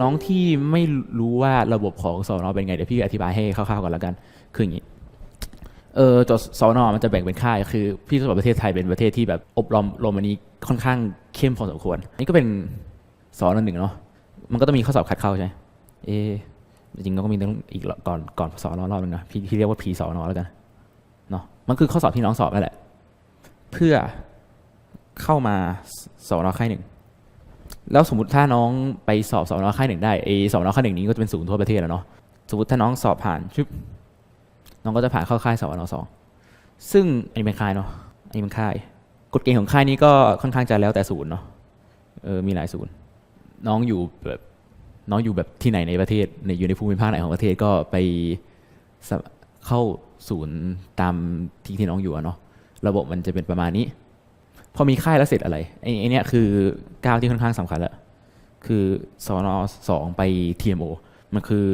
น้องที่ไม่รู้ว่าระบบของสอนอเป็นไง เดี๋ยวพี่อธิบายให้คร่าวๆก่อนแล้วกัน คืออย่างนี้ เออจดสอนอมันจะแบ่งเป็นค่าย คือ พี่รู้สึกว่าประเทศไทยเป็นประเทศที่แบบอบรมรมอันนี้ค่อนข้างเข้มพอสมควร นี่ก็เป็นสอนอหนึ่งเนาะ มันก็ต้องมีข้อสอบคัดเข้าใช่ไหมเอจริงๆก็มีต้องอีกก่อนก่อนสอนอรอบนึงนะพี่พี่เรียกว่าพีสอนอแล้วกัน เนาะ มันคือข้อสอบที่น้องสอบนั่นแหละ เพื่อเข้ามาสอนอค่ายหนึ่ง แล้วสมมติถ้าน้องไปสอบสอนอค่ายหนึ่งได้ไอสอนอค่ายหนึ่งนี้ก็จะเป็นศูนย์ทั่วประเทศแล้วเนาะสมมติถ้าน้องสอบผ่านชึบน้องก็จะผ่านเข้าค่ายสอนอสองซึ่งอันนี้เป็นค่ายเนาะอันนี้เป็นค่าย กฎเกณฑ์ของค่ายนี้ก็ค่อนข้างจะแล้วแต่ศูนย์เนาะเออมีหลายศูนย์น้องอยู่แบบน้องอยู่แบบที่ไหนในประเทศในอยู่ในภูมิภาคไหนของประเทศก็ไปเข้าศูนย์ตามที่ที่น้องอยู่อะเนาะระบบมันจะเป็นประมาณนี้ พอมีค่ายแล้วเสร็จอะไรไอ้เนี้ยคือก้าวที่ค่อนข้างสำคัญแล้วคือสอนอสองไป TMO มันคือ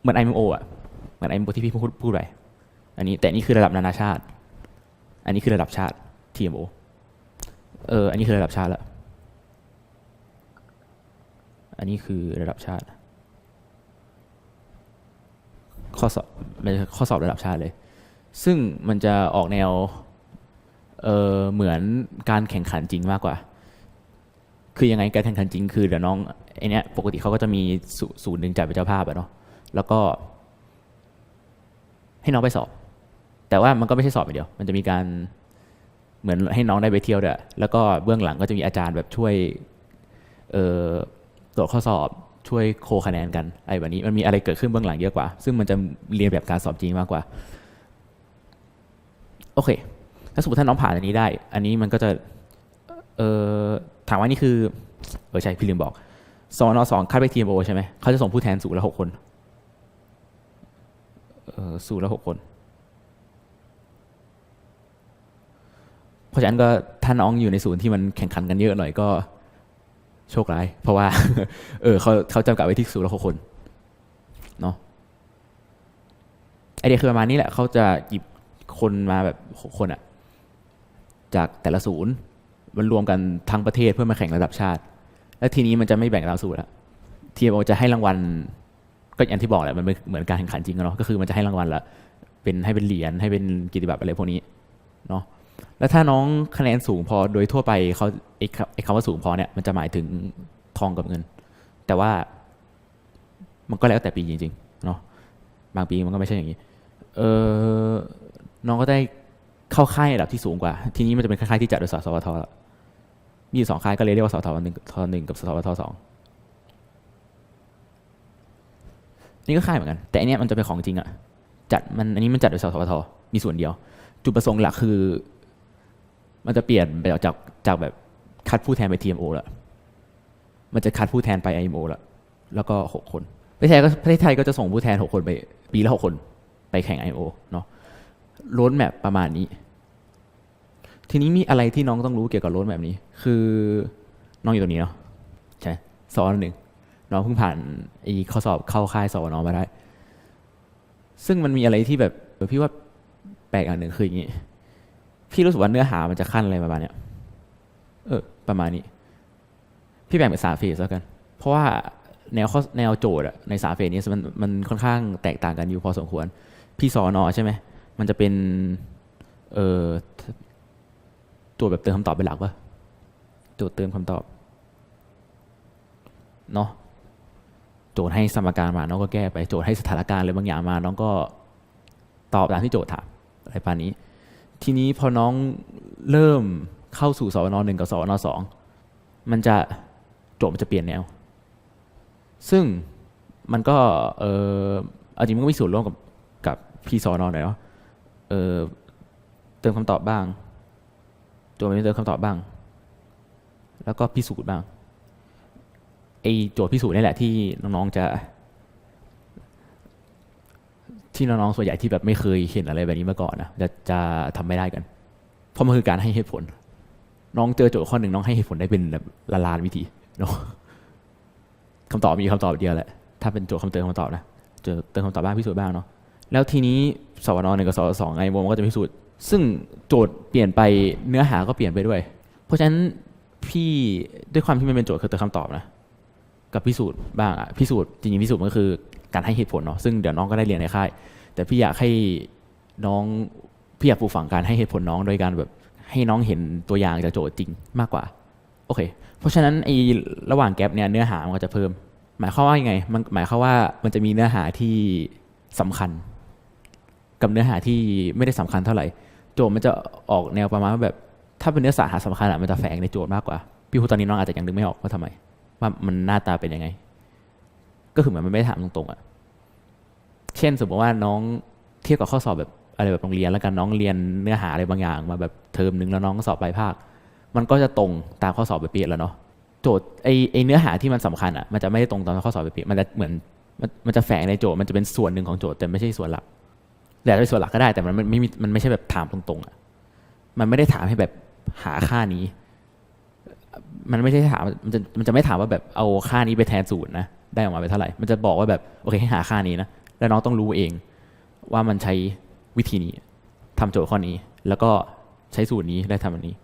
เหมือน IMO อะเหมือน IMO ที่พี่พูดพูดไปอันนี้แต่นี่คือระดับนานาชาติ อันนี้คือระดับชาติ TMO เอออันนี้คือระดับชาติแล้วอันนี้คือระดับชาติ ข้อสอบข้อสอบระดับชาติเลย ซึ่งมันจะออกแนว เออเหมือนการแข่งขันจริงมากกว่า คือยังไงการแข่งขันจริงคือเดี๋ยวน้องไอเนี้ยปกติเขาก็จะมีศูนย์หนึ่งจัดเป็นเจ้าภาพอะเนาะแล้วก็ ให้น้องไปสอบ แต่ว่ามันก็ไม่ใช่สอบอย่างเดียว มันจะมีการเหมือนให้น้องได้ไปเที่ยวด้วยแล้วก็เบื้องหลังก็จะมีอาจารย์แบบช่วยเอ่อตรวจข้อสอบช่วยโคคะแนนกันไอะไรแบบนี้มันมีอะไรเกิดขึ้นเบื้องหลังเยอะกว่า ซึ่งมันจะเรียนแบบการสอบจริงมากกว่า โอเค ถ้าสมมติถ้าน้องผ่านอันนี้ได้ อันนี้มันก็จะเออถามว่านี่คือเออใช่พี่ลืมบอกสอนอสองคัดไปทีมโอใช่ไหมเขาจะส่งผู้แทนสู่ละหกคนเออสู่ละหกคน เพราะฉะนั้นก็ถ้าน้องอยู่ในศูนย์ที่มันแข่งขันกันเยอะหน่อยก็โชคร้าย เพราะว่า เออเขาเขาจำกัดไว้ที่ศูนย์ละหกคนเนาะไอเดียคือประมาณนี้แหละเขาจะหยิบคนมาแบบหกคนอะ จากแต่ละศูนย์มันรวมกันทั้งประเทศเพื่อมาแข่งระดับชาติ แล้วทีนี้มันจะไม่แบ่งตามสูตรละทีมจะให้รางวัล ก็อย่างที่บอกแหละมันเป็นเหมือนการแข่งขันจริงเนาะก็คือมันจะให้รางวัลละเป็นให้เป็นเหรียญให้เป็นกิตติบัตรอะไรพวกนี้เนาะแล้วถ้าน้องคะแนนสูงพอโดยทั่วไปเขาไอ้คำไอ้คำว่าสูงพอเนี่ยมันจะหมายถึงทองกับเงิน แต่ว่ามันก็แล้วแต่ปีจริงๆเนาะบางปีมันก็ไม่ใช่อย่างนี้ เออน้องก็ได้ เข้าค่ายระดับที่สูงกว่า ทีนี้มันจะเป็นค่ายที่จัดโดยสสวทมีสองค่ายก็เลยเรียกว่าสสวหนึ่งทหนึ่งกับสสวทสองนี่ก็ค่ายเหมือนกัน แต่อันนี้มันจะเป็นของจริงอะจัดมันอันนี้มันจัดโดยสสวทมีส่วนเดียว จุดประสงค์หลักคือ มันจะเปลี่ยนไปจากจากแบบคัดผู้แทนไป TMO แล้วมันจะคัดผู้แทนไป IMO แล้วแล้วก็หกคนประเทศไทยก็ประเทศไทยก็จะส่งผู้แทนหกคนไป ปีละหกคน ไปแข่ง IMO เนาะ ล้นแมปประมาณนี้ ทีนี้มีอะไรที่น้องต้องรู้เกี่ยวกับล้นแบบนี้ คือน้องอยู่ตรงนี้เนาะใช่สอนหนึ่งน้องเพิ่งผ่านไอ้ข้อสอบเข้าค่ายสอนอมาได้ ซึ่งมันมีอะไรที่แบบพี่ว่าแปลกอย่างหนึ่งคืออย่างนี้ พี่รู้สึกว่าเนื้อหามันจะขั้นอะไรประมาณเนี้ย เออ ประมาณนี้ พี่แบ่งเป็นสามเฟสแล้วกัน เพราะว่าแนวข้อแนวโจทย์อะในสามเฟสนี้มันมันค่อนข้างแตกต่างกันอยู่พอสมควร พี่สอนอใช่ไหม มันจะเป็นเอ่อโจทย์แบบเติมคำตอบเป็นหลักปะโจทย์เติมคำตอบเนาะโจทย์ให้สมการมาน้องก็แก้ไปโจทย์ให้สถานการณ์อะไรบางอย่างมา น้องก็ตอบตามที่โจทย์ถามอะไรประมาณนี้ ทีนี้พอน้องเริ่มเข้าสู่สวนหนึ่งกับสวนสองมันจะโจทย์มันจะเปลี่ยนแนว ซึ่งมันก็เอออาจริงมันก็มีส่วนร่วมกับกับพี่สอนอหน่อยเนาะ เออเติมคำตอบบ้าง โจทย์เติมคำตอบบ้าง แล้วก็พิสูจน์บ้างไอโจทย์พิสูจน์นี่แหละที่น้องๆจะ ที่น้องๆส่วนใหญ่ที่แบบไม่เคยเห็นอะไรแบบนี้มาก่อนนะจะจะทำไม่ได้กัน เพราะมันคือการให้เหตุผล น้องเจอโจทย์ข้อหนึ่งน้องให้เหตุผลได้เป็นแบบละลานวิธีเนาะคำตอบมีคำตอบเดียวแหละถ้าเป็นโจทย์คำเติมคำตอบนะเจอเติมคำตอบบ้างพิสูจน์บ้างเนาะ แล้วทีนี้สวนหนึ่งกับสวสองไอโมมันก็จะพิสูจน์ ซึ่งโจทย์เปลี่ยนไปเนื้อหาก็เปลี่ยนไปด้วย เพราะฉะนั้นพี่ด้วยความที่มันเป็นโจทย์คือติมคำตอบนะ กับพิสูจน์บ้างอะพิสูจน์จริงๆพิสูจน์มันก็คือการให้เหตุผลเนาะซึ่งเดี๋ยวน้องก็ได้เรียนในค่าย แต่พี่อยากให้น้องพี่อยากปลูกฝังการให้เหตุผลน้องโดยการแบบให้น้องเห็นตัวอย่างจากโจทย์จริงมากกว่าโอเคเพราะฉะนั้นไอ้ระหว่างแกลบเนี่ยเนื้อหามันก็จะเพิ่ม หมายความว่ายังไงมันหมายความว่ามันจะมีเนื้อหาที่สำคัญ กับเนื้อหาที่ไม่ได้สำคัญเท่าไหร่ โจทย์มันจะออกแนวประมาณแบบ ถ้าเป็นเนื้อสาหาสำคัญอะมันจะแฝงในโจทย์มากกว่า พี่พูตอนนี้น้องอาจจะยังนึกไม่ออกว่าทำไม ว่ามันหน้าตาเป็นยังไง ก็คือเหมือนมันไม่ได้ถามตรงๆอะเช่นสมมติว่าน้องเทียบกับข้อสอบแบบอะไรแบบโรงเรียนแล้วกันน้องเรียนเนื้อหาอะไรบางอย่างมาแบบเทอมนึงแล้วน้องสอบปลายภาค มันก็จะตรงตามข้อสอบไปเปียแล้วเนาะโจทย์ไอไอเนื้อหาที่มันสำคัญอะมันจะไม่ได้ตรงตามข้อสอบไปเปียมันจะเหมือนมันมันจะแฝงในโจทย์มันจะเป็นส่วนหนึ่งของโจทย์แต่ไม่ใช่ส่วนหลัก แต่เป็นส่วนหลักก็ได้แต่มันไม่มันไม่ใช่แบบถามตรงๆอะมันไม่ได้ถามให้แบบหาค่านี้ มันไม่ใช่ถามมันจะมันจะไม่ถามว่าแบบเอาค่านี้ไปแทนสูตรนะได้ออกมาเป็นเท่าไหร่ มันจะบอกว่าแบบโอเคให้หาค่านี้นะแล้วน้องต้องรู้เองว่ามันใช้วิธีนี้ทำโจทย์ข้อนี้ แล้วก็ใช้สูตรนี้ได้ทำอันนี้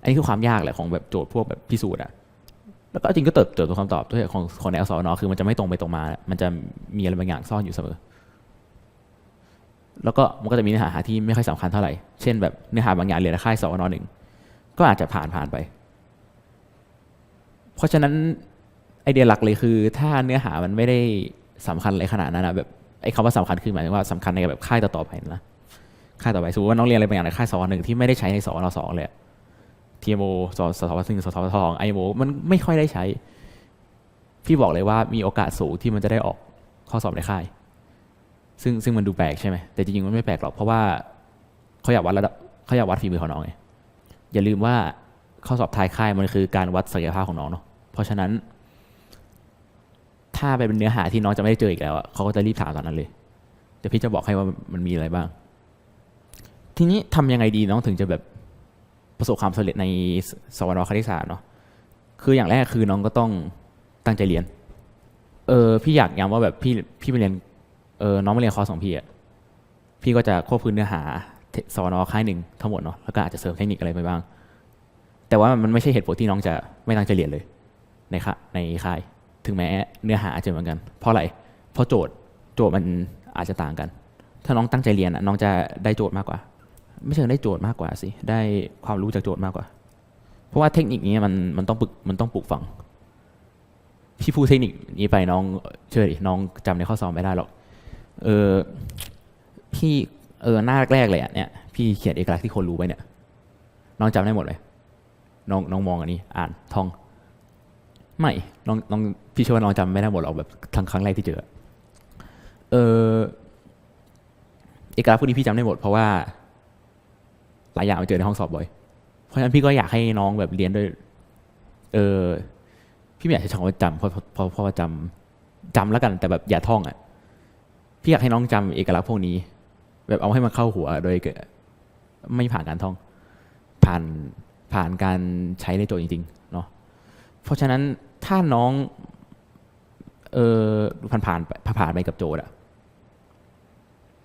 อันนี้คือความยากแหละของแบบโจทย์พวกแบบพิสูจน์อะแล้วก็จริงก็เติบเติบโตคำตอบด้วยของของในอักษรนคือมันจะไม่ตรงไปตรงมา มันจะมีอะไรบางอย่างซ่อนอยู่เสมอ แล้วก็มันก็จะมีเนื้อหาที่ไม่ค่อยสำคัญเท่าไหร่ เช่นแบบเนื้อหาบางอย่างเรียนในค่ายสอนหนึ่งก็อาจจะผ่านผ่านไป เพราะฉะนั้นไอเดียหลักเลยคือ ถ้าเนื้อหามันไม่ได้สำคัญอะไรขนาดนั้นนะแบบไอคำว่าสำคัญคือหมายถึงว่าสำคัญในแบบค่ายต่อๆไปนะค่ายต่อไปสมมติว่าน้องเรียนอะไรบางอย่างในค่ายสอนหนึ่งที่ไม่ได้ใช้ในสอนสองเลยอะ TMO สสสซึ่งสสทองไอโมมันไม่ค่อยได้ใช้ พี่บอกเลยว่ามีโอกาสสูงที่มันจะได้ออกข้อสอบในค่าย ซึ่งซึ่งมันดูแปลกใช่ไหมแต่จริงๆมันไม่แปลกหรอกเพราะว่าเขาอยากวัดระดับเขาอยากวัดฝีมือของน้องไงอย่าลืมว่าข้อสอบท้ายค่ายมันคือการวัดศักยภาพของน้องเนาะเพราะฉะนั้น ถ้าไปเป็นเนื้อหาที่น้องจะไม่ได้เจออีกแล้วเขาก็จะรีบถามตอนนั้นเลยเดี๋ยวพี่จะบอกให้ว่ามันมีอะไรบ้าง ทีนี้ทำยังไงดีน้องถึงจะแบบประสบความสำเร็จในสวรคณิตศาสตร์เนาะคืออย่างแรกคือน้องก็ต้องตั้งใจเรียน เออพี่อยากย้ำว่าแบบพี่พี่ไปเรียน เออน้องมาเรียนคอร์สของพี่อะพี่ก็จะควบคุมเนื้อหาสวนอค่ายหนึ่งทั้งหมดเนาะแล้วก็อาจจะเสริมเทคนิคอะไรไปบ้าง แต่ว่ามันไม่ใช่เหตุผลที่น้องจะไม่ตั้งใจเรียนเลยในค่าในค่าย ถึงแม้เนื้อหาอาจจะเหมือนกัน เพราะอะไรเพราะโจทย์โจทย์มันอาจจะต่างกัน ถ้าน้องตั้งใจเรียนอะน้องจะได้โจทย์มากกว่า ไม่เชิงได้โจทย์มากกว่าสิได้ความรู้จากโจทย์มากกว่า เพราะว่าเทคนิคนี้มันมันต้องปึกมันต้องปลูกฝังพี่พูดเทคนิคนี้ไปน้องเชื่อดิน้องจำในข้อสอบไม่ได้หรอก เออพี่เออหน้าแรกๆเลยอะเนี่ยพี่เขียนเอกลักษณ์ที่คนรู้ไปเนี่ย น้องจำได้หมดเลยน้องน้องมองอันนี้ อ่านท่อง ไม่น้องน้องพี่เชื่อว่าน้องจำไม่ได้หมดหรอกแบบครั้งครั้งแรกที่เจอเออเอกลักษณ์พวกนี้พี่จำได้หมดเพราะว่าหลายอย่างมันเจอในห้องสอบบ่อย เพราะฉะนั้นพี่ก็อยากให้น้องแบบเรียนด้วย เออพี่ไม่อยากใช้คำว่าจำเพราะเพราะเพราะว่าจำจำแล้วกันแต่แบบอย่าท่องอะ พี่อยากให้น้องจำเอกลักษณ์พวกนี้ แบบเอาให้มันเข้าหัวโดยไม่ผ่านการท่อง ผ่านผ่านการใช้ในโจทย์จริงๆเนาะเพราะฉะนั้นถ้าน้องเออผ่านผ่านผ่านไปกับโจทย์อะ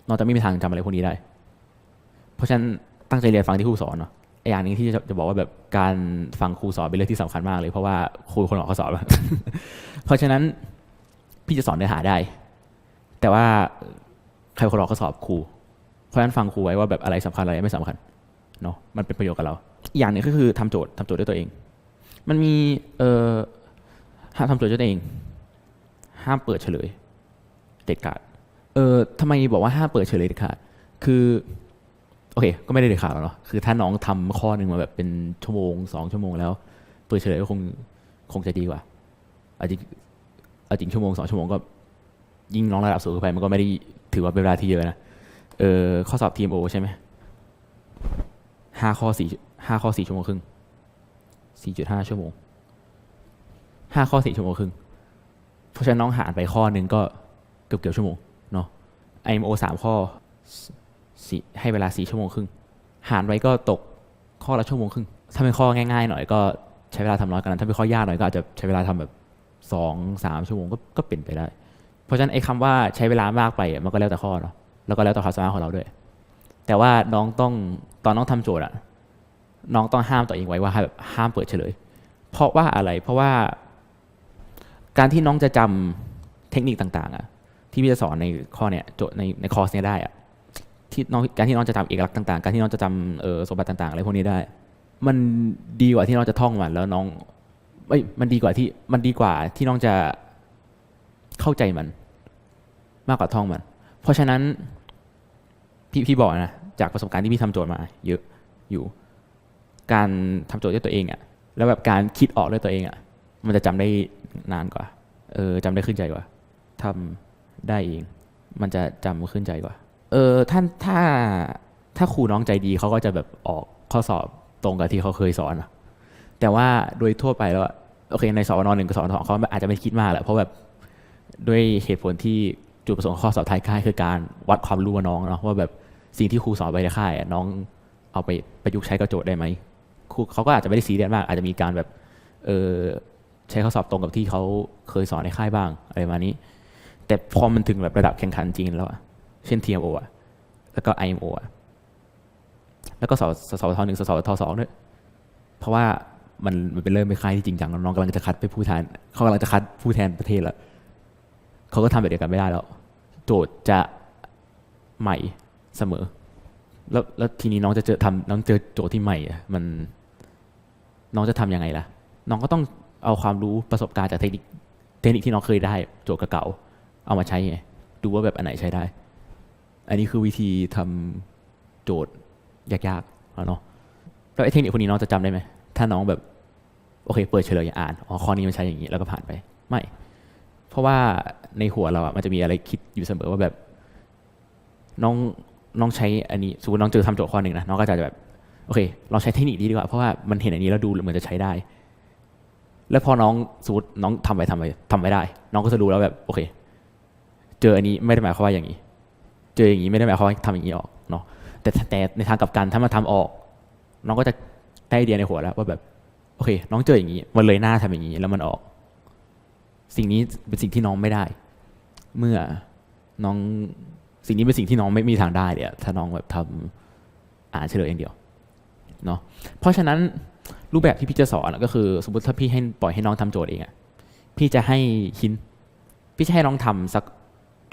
น้องจะไม่มีทางจำอะไรพวกนี้ได้ เพราะฉะนั้นตั้งใจเรียนฟังที่ครูสอนเนาะไออย่างนึงที่จะจะบอกว่าแบบการฟังครูสอนเป็นเรื่องที่สำคัญมากเลยเพราะว่าครูคนออกข้อสอบเพราะฉะนั้นพี่จะสอนเนื้อหาได้ แต่ว่าใครคนออกข้อสอบครู เพราะฉะนั้นฟังครูไว้ว่าแบบอะไรสำคัญอะไรไม่สำคัญเนาะมันเป็นประโยชน์กับเราอีกอย่างหนึ่งก็คือทำโจทย์ทำโจทย์ด้วยตัวเอง มันมีเอ่อห้ามทำโจทย์ด้วยตัวเอง ห้ามเปิดเฉลยเด็ดขาดเออทำไมบอกว่าห้ามเปิดเฉลยเด็ดขาดคือโอเค ก็ไม่ได้เด็ดขาดหรอกเนาะคือถ้าน้องทำข้อหนึ่งมาแบบเป็นชั่วโมงสองชั่วโมงแล้ว เปิดเฉลยก็คงคงจะดีกว่าอาจริอาจริงชั่วโมงสองชั่วโมงก็ ยิ่งน้องระดับสูงขึ้นไปมันก็ไม่ได้ถือว่าเป็นเวลาที่เยอะนะเออข้อสอบ TMO ใช่ไหมห้าข้อสี่ห้าข้อสี่ชั่วโมงครึ่งสี่จุดห้าชั่วโมงห้าข้อสี่ชั่วโมงครึ่งเพราะฉะนั้นน้องหารไปข้อหนึ่งก็เกือบเกือบชั่วโมงเนาะ IMO สามข้อสี่ให้เวลาสี่ชั่วโมงครึ่งหารไว้ก็ตกข้อละชั่วโมงครึ่งถ้าเป็นข้อง่ายๆหน่อยก็ใช้เวลาทำน้อยกว่านั้นถ้าเป็นข้อ ยากหน่อยก็อาจจะใช้เวลาทำแบบสองสามชั่วโมงก็ก็เป็นไปได้ ราะฉะนั้นไอ้คำว่าใช้เวลามากไปมันก็แล้วแต่ข้อเนาะแล้วก็แล้วแต่ความสามารถของเราด้วย แต่ว่าน้องต้องตอนน้องทำโจทย์อะน้องต้องห้ามตัวเองไว้ว่าแบบห้ามเปิดเฉลย เพราะว่าอะไรเพราะว่า การที่น้องจะจำเทคนิคต่าง ๆอะที่พี่จะสอนในข้อเนี้ยโจทย์ในในคอร์สเนี้ยได้อะที่น้องการที่น้องจะจำเอกลักษณ์ต่างๆ การที่น้องจะจำเออสมบัติต่างๆอะไรพวกนี้ได้ มันดีกว่าที่น้องจะท่องมันแล้วน้องเอ้ยมันดีกว่าที่มันดีกว่าที่น้องจะเข้าใจมัน มากกว่าท่องมัน เพราะฉะนั้นพี่พี่บอกนะจากประสบการณ์ที่พี่ทำโจทย์มา เยอะอยู่การทำโจทย์ด้วยตัวเองอะแล้วแบบการคิดออกด้วยตัวเองอะมันจะจำได้นานกว่าเออจำได้ขึ้นใจกว่าทำได้เอง มันจะจำขึ้นใจกว่า เออท่านถ้าถ้าครูน้องใจดีเขาก็จะแบบออกข้อสอบตรงกับที่เขาเคยสอนอะแต่ว่าโดยทั่วไปแล้วโอเคในสอนหนึ่งกับสอนสองเขาอาจจะไม่คิดมากแหละเพราะแบบด้วยเหตุผลที่ จุดประสงค์ของข้อสอบท้ายค่ายคือการวัดความรู้ของน้องเนาะว่าแบบสิ่งที่ครูสอนไปในค่ายน้องเอาไปประยุกต์ใช้กับโจทย์ได้ไหมครูเขาก็อาจจะไม่ได้ซีเรียสมาก อาจจะมีการแบบเออใช้ข้อสอบตรงกับที่เขาเคยสอนในค่ายบ้างอะไรประมาณนี้ แต่พอมันถึงแบบระดับแข่งขันจริงแล้วเช่น TMO อะแล้วก็ IMO อะแล้วก็สสสทหนึ่งสสทสองด้วยเพราะว่ามันมันเป็นเริ่มเป็นค่ายที่จริงจังแล้วน้องกำลังจะคัดไปผู้แทนเขากำลังจะคัดผู้แทนประเทศแล้ว เขาก็ทำแบบเดียวกันไม่ได้แล้ว โจทย์จะใหม่เสมอ แล้วแล้วทีนี้น้องจะเจอทำน้องเจอโจทย์ที่ใหม่อะมันน้องจะทำยังไงล่ะ น้องก็ต้องเอาความรู้ประสบการณ์จากเทคนิคเทคนิคที่น้องเคยได้โจทย์เก่าเอามาใช้ไงดูว่าแบบอันไหนใช้ได้ อันนี้คือวิธีทำโจทย์ยากๆแล้วเนาะแล้วไอ้เทคนิคพวกนี้น้องจะจำได้ไหมถ้าน้องแบบโอเค เปิดเฉลยอ่านอ๋อข้อนี้มันใช้อย่างนี้แล้วก็ผ่านไป ไม่ เพราะว่าในหัวเราอะมันจะมีอะไรคิดอยู่เสมอว่าแบบน้องน้องใช้อันนี้สมมติน้องเจอทำโจทย์ข้อหนึ่งนะน้องก็จะแบบโอเคลองใช้เทคนิคนี้ดีกว่าเพราะว่ามันเห็นอันนี้แล้วดูเหมือนจะใช้ได้ แล้วพอน้องสมมติน้องทำไปทำไปทำไม่ได้ น้องก็จะรู้แล้วแบบโอเค เจออันนี้ไม่ได้หมายความว่าอย่างนี้ เจออย่างนี้ไม่ได้หมายความว่าทำอย่างนี้ออกเนาะแต่แต่ในทางกลับกันถ้ามาทำออก น้องก็จะได้ไอเดียในหัวแล้วว่าแบบโอเค น้องเจออย่างนี้มันเลยหน้าทำอย่างนี้แล้วมันออก สิ่งนี้เป็นสิ่งที่น้องไม่ได้ เมื่อน้องสิ่งนี้เป็นสิ่งที่น้องไม่มีทางได้เลยอะถ้าน้องแบบทำอ่านเฉลยอย่างเดียวเนาะเพราะฉะนั้นรูปแบบที่พี่จะสอนก็คือ สมมติถ้าพี่ให้ปล่อยให้น้องทำโจทย์เองอะพี่จะให้หิน พี่จะให้น้องทำสัก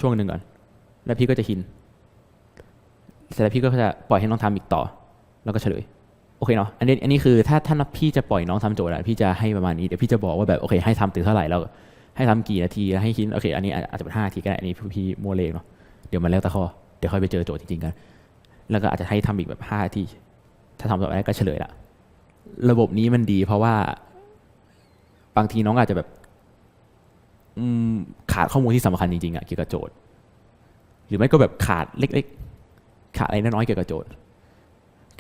ช่วงหนึ่งก่อน แล้วพี่ก็จะหินเสร็จแล้วพี่ก็จะปล่อยให้น้องทำอีกต่อ แล้วก็เฉลยโอเคเนาะอันนี้อันนี้คือถ้าถ้าพี่จะปล่อยน้องทำโจทย์อะพี่จะให้ประมาณนี้เดี๋ยวพี่จะบอกว่าแบบโอเค ให้ทำถึงเท่าไหร่แล้ว ให้ทำกี่นาทีแล้วให้คิดโอเค อันนี้อาจจะเป็นห้าทีก็ได้อันนี้พี่มัวเลงเนาะเดี๋ยวมันแล้วแต่ข้อเดี๋ยวค่อยไปเจอโจทย์จริงๆกันแล้วก็อาจจะให้ทำอีกแบบห้าทีถ้าทำต่อไปก็เฉลยละระบบนี้มันดีเพราะว่า บางทีน้องอาจจะแบบขาดข้อมูลที่สำคัญจริงๆอะเกี่ยวกับโจทย์ หรือไม่ก็แบบขาดเล็กๆ ขาดอะไรน้อยๆเกี่ยวกับโจทย์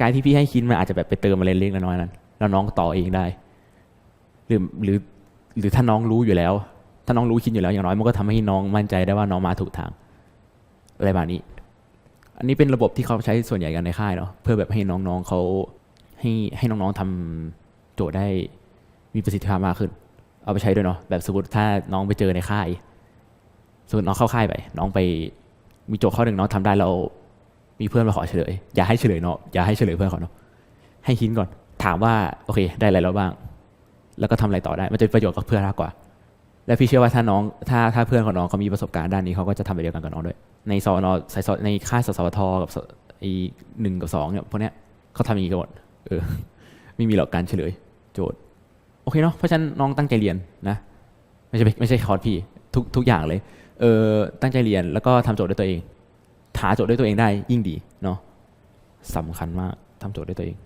การที่พี่ให้คิดมันอาจจะแบบไปเติมอะไรเล็กๆน้อยๆนั้น แล้วน้องต่อเองได้ หรือหรือหรือถ้าน้องรู้อยู่แล้ว ถ้าน้องรู้คิดอยู่แล้วอย่างน้อยมันก็ทำให้น้องมั่นใจได้ว่าน้องมาถูกทาง อะไรแบบนี้ อันนี้เป็นระบบที่เขาใช้ส่วนใหญ่กันในค่ายเนาะเพื่อแบบให้น้องๆเขาให้ให้น้องๆทำโจทย์ได้มีประสิทธิภาพมากขึ้น เอาไปใช้ด้วยเนาะแบบสมมติถ้าน้องไปเจอในค่ายสมมติน้องเข้าค่ายไป น้องไปมีโจทย์ข้อหนึ่งน้องทำได้แล้วมีเพื่อนมาขอเฉลย อย่าให้เฉลยเนาะอย่าให้เฉลยเพื่อนเขาเนาะให้หินก่อน ถามว่าโอเค ได้อะไรแล้วบ้าง แล้วก็ทำอะไรต่อได้ มันจะเป็นประโยชน์กับเพื่อนมากกว่า และพี่เชื่อว่าถ้าน้องถ้าถ้าเพื่อนของน้องเขามีประสบการณ์ด้านนี้เขาก็จะทำแบบเดียวกันกับน้องด้วย ในสอนอสายสในค่ายสสวทกับสไอหนึ่งกับสองเนี่ยพวกเนี้ยเขาทำอย่างนี้กันหมดเออไม่มีหรอกการเฉลย โจทย์ โอเคเนาะเพราะฉะนั้นน้องตั้งใจเรียนนะ ไม่ใช่ไม่ใช่คอร์สพี่ทุกทุกอย่างเลยเออตั้งใจเรียนแล้วก็ทำโจทย์ด้วยตัวเองหาโจทย์ด้วยตัวเองได้ยิ่งดีเนาะสำคัญมากทำโจทย์ด้วยตัวเอง